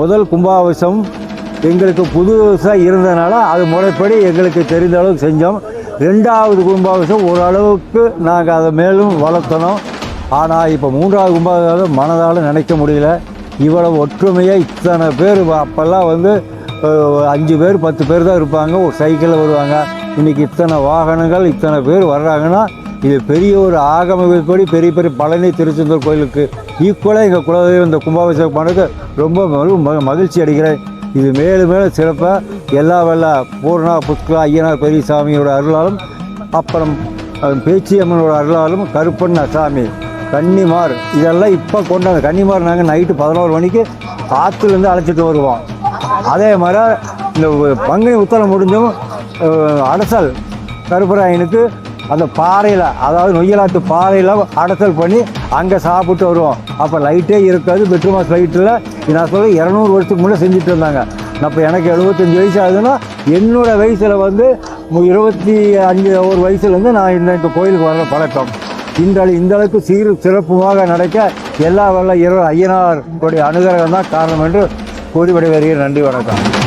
முதல் கும்பாபிஷம் எங்களுக்கு புதுசாக இருந்ததுனால அது முறைப்படி எங்களுக்கு தெரிந்த அளவுக்கு செஞ்சோம். ரெண்டாவது கும்பாபிஷம் ஓரளவுக்கு நாங்கள் அதை மேலும் வளர்த்தணும் ஆனால் இப்போ மூன்றாவது கும்பாபிஷம் மனதால் நினைக்க முடியல. இவ்வளவு ஒற்றுமையாக இத்தனை பேர் அப்போல்லாம் வந்து அஞ்சு பேர் பத்து பேர் தான் இருப்பாங்க. ஒரு சைக்கிளில் வருவாங்க. இன்றைக்கி இத்தனை வாகனங்கள் இத்தனை பேர் வர்றாங்கன்னா இது பெரிய ஒரு ஆகமப்படி பெரிய பெரிய பழனி திருச்செந்தூர் கோயிலுக்கு ஈக்குவலாக எங்கள் குலதெய்வம் இந்த கும்பாபிஷேகம் பண்ணது ரொம்ப ம- மகிழ்ச்சி அடைகிறேன். இது மேலும் மேலும் சிறப்பாக எல்லா வெள்ள பூர்ணா புஷ்கலா ஐயனார் பெரியசாமியோட அருளாலும் அப்புறம் பேச்சியம்மனோட அருளாலும் கருப்பண்ண சாமி கன்னிமார் இதெல்லாம் இப்போ கொண்டாந்து கன்னிமார் நாங்கள் நைட்டு பதினோரு மணிக்கு ஆற்றுலேருந்து அழைச்சிட்டு வருவோம். அதே மாதிரி இந்த பங்குனி உத்தரம் முடிஞ்சும் அஹ், அடசல் கருப்பராயனுக்கு அந்த பாறையில் அதாவது நொய்யலாத்து பாறையில் அடத்தல் பண்ணி அங்கே சாப்பிட்டு வருவோம். அப்போ லைட்டே இருக்காது பெட்ரூமாஸ் லைட்டில் நான் சொல்ல இரநூறு வருஷத்துக்கு முன்னே செஞ்சுட்டு இருந்தாங்க. அப்போ எனக்கு எழுபத்தஞ்சி வயசு ஆகுதுன்னா என்னோடய வயசில் வந்து இருபத்தி அஞ்சு ஒரு வயசுலேருந்து நான் இந்த இந்த கோயிலுக்கு வர பழக்கம். இந்த அளவு- சீர் சிறப்புமாக நடக்க எல்லா வரல இரவு ஐயனாருடைய அனுகிரகம் தான் காரணம் என்று கூறி விடைபெறுகிறேன். நன்றி வணக்கம்.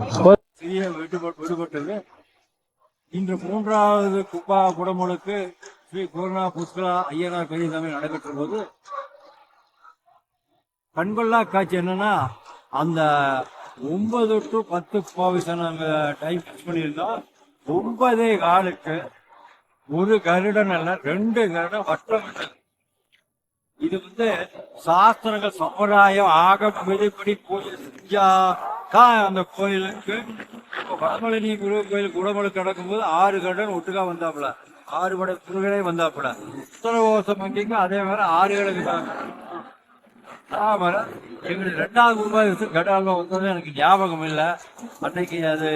சிறிய விடுபட்டது. இன்று மூன்றாவது குப்பா குடமுழுக்கு ஸ்ரீ பூர்ணா புஷ்கலா ஐயனார் பெரியசாமி நடைபெற்ற போது கண்கொள்ளா காட்சி என்னன்னா அந்த ஒன்பது டு பத்து கும்பாபிஷம் நாங்கள் டைம் ஃபிக்ஸ் பண்ணியிருந்தோம். ஒன்பதே காலுக்கு ஒரு கருடன் அல்ல ரெண்டு கருடன் வட்டம் இது வந்து சாஸ்திரங்கள் சமுதாயம் ஆக விதிப்படி கோயில் தான் அந்த கோயிலுக்கு இப்போ வடமலை குரு கோயில் குடமலுக்கு நடக்கும்போது ஆறு கடன் ஒட்டுக்கா வந்தாப்புல. ஆறு படை குருகளே வந்தாப்புல. உத்தரவோசம் அங்கேங்க அதே மாதிரி ஆறு கணக்கு ஆமாம் எங்களுக்கு ரெண்டாவது ரூபாய் கடாலம் வந்தது எனக்கு ஞாபகம் இல்லை. அன்னைக்கு அது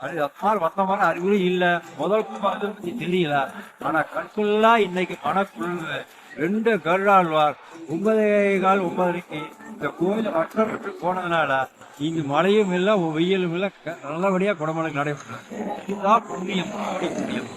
அது அப்பால் வந்த மாதிரி அறிகுறி இல்லை. முதல் கும்பாபிஷேகம் பத்தி தெரியல. ஆனா கண்குள்ளா இன்னைக்கு மனக்குள்ள ரெண்டு கருடாழ்வார். ஒன்பதே கால் ஒன்பதரைக்கு இந்த கோயில் வட்டம் விட்டு போனதுனால இங்கு மழையும் இல்லை வெயிலும் இல்லை நல்லபடியாக குடமலுக்கு குடமலை நடைபெற்றது. இதுதான் புண்ணியம் புண்ணியம்